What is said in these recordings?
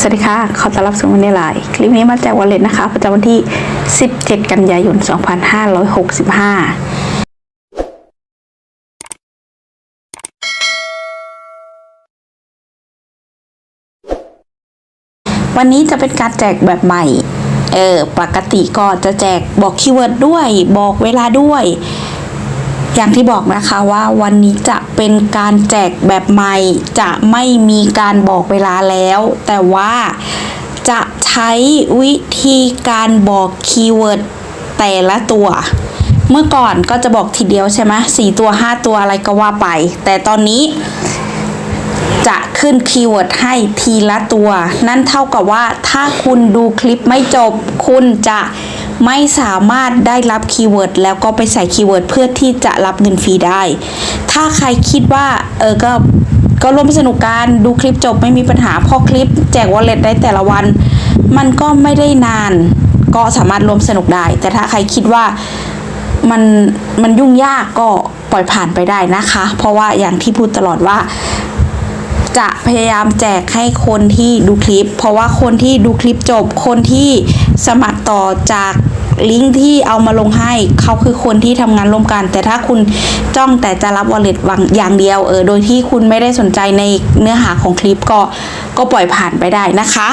สวัสดีค่ะ ขอต้อนรับสู่วันนี้ไลน์คลิปนี้มาแจกวอลเล็ตนะคะ ประจำวันที่ 17 กันยายน 2565วันนี้จะเป็นการแจกแบบใหม่ เออ ปกติก็จะแจกบอกคีย์เวิร์ดด้วย บอกเวลาด้วย อย่างที่บอกนะคะว่าวันนี้จะเป็นการแจกแบบใหม่ จะไม่มีการบอกเวลาแล้ว แต่ว่าจะใช้วิธีการบอกคีย์เวิร์ดแต่ละตัว เมื่อก่อนก็จะบอกทีเดียวใช่ไหมสี่ตัวห้าตัวอะไรก็ว่าไป แต่ตอนนี้จะขึ้นคีย์เวิร์ดให้ทีละตัว นั่นเท่ากับว่าถ้าคุณดูคลิปไม่จบ คุณจะ ไม่สามารถได้รับคีย์เวิร์ดแล้วก็ไปใส่คีย์เวิร์ดเพื่อที่จะรับเงินฟรีได้ ถ้าใครคิดว่าเออก็ก็ร่วมสนุกการดูคลิปจบไม่มีปัญหาเพอคลิปแจกวอลเล็ตได้แต่ละวัน มันก็ไม่ได้นาน ก็สามารถร่วมสนุกได้ แต่ถ้าใครคิดว่ามันมันยุ่งยากก็ปล่อยผ่านไปได้นะคะ เพราะว่าอย่างที่พูดตลอดว่า จะพยายามแจกให้คนที่ดูคลิป เพราะว่าคนที่ดูคลิปจบ คนที่สมัครต่อจากลิงก์ที่เอามาลงให้เขาคือคนที่ทำงานร่วมกัน แต่ถ้าคุณจ้องแต่จะรับวอลเล็ตวังอย่างเดียวเออโดยที่คุณไม่ได้สนใจในเนื้อหาของคลิปก็ก็ปล่อยผ่านไปได้นะคะ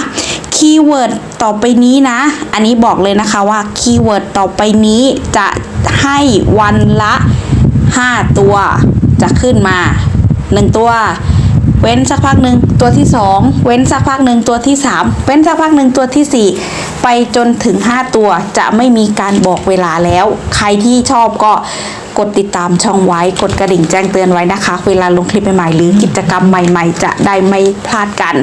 คีย์เวิร์ดต่อไปนี้นะ อันนี้บอกเลยนะคะว่าคีย์เวิร์ดต่อไปนี้จะให้วันละ 5 ตัวจะขึ้นมา 1 ตัว เว้นสักพักหนึ่งตัวที่ 2 เว้นสักพักหนึ่งตัวที่ 3 เว้นสักพักหนึ่งตัวทีสี่ 4 ไปจนถึง 5 ตัวจะไม่มีการบอกเวลาแล้ว ใครที่ชอบก็กดติดตามช่องไว้ กดกระดิ่งแจ้งเตือนไว้นะคะ เวลาลงคลิปใหม่ๆ หรือกิจกรรมใหม่ๆ จะได้ไม่พลาดกัน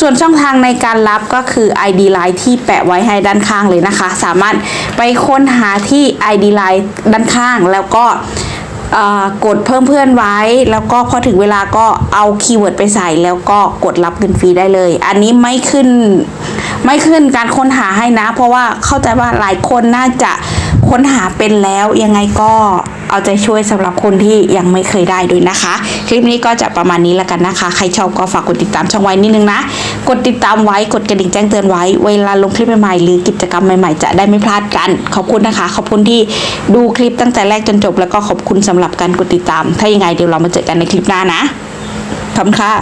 ส่วนช่องทางในการรับก็คือ ID Line ที่แปะไว้ให้ด้านข้างเลยนะคะ สามารถไปค้นหาที่ ID Line ด้านข้างแล้วก็ กดเพิ่มเพื่อนไว้ แล้วก็พอถึงเวลาก็เอาคีย์เวิร์ดไปใส่แล้วก็กดรับเงินฟรีได้เลย อันนี้ไม่ขึ้นไม่ขึ้นการค้นหาให้นะ เพราะว่าเข้าใจว่าหลายคนน่าจะค้นหาเป็นแล้วยังไงก็เอาใจช่วยสำหรับคนที่ยังไม่เคยได้ด้วยนะคะ คลิปนี้ก็จะประมาณนี้แล้วกันนะคะ ใครชอบก็ฝากกดติดตามช่องไว้นิดนึงนะ กดติดตามไว้กดกระดิ่งแจ้งเตือนไว้ เวลาลงคลิปใหม่ๆหรือกิจกรรมใหม่ๆ จะได้ไม่พลาดกัน ขอบคุณนะคะ ขอบคุณที่ดูคลิปตั้งแต่แรกจนจบ แล้วก็ขอบคุณสำหรับการกดติดตาม ถ้ายังไงเดี๋ยวเรามาเจอกันในคลิปหน้านะขอบคุณค่ะ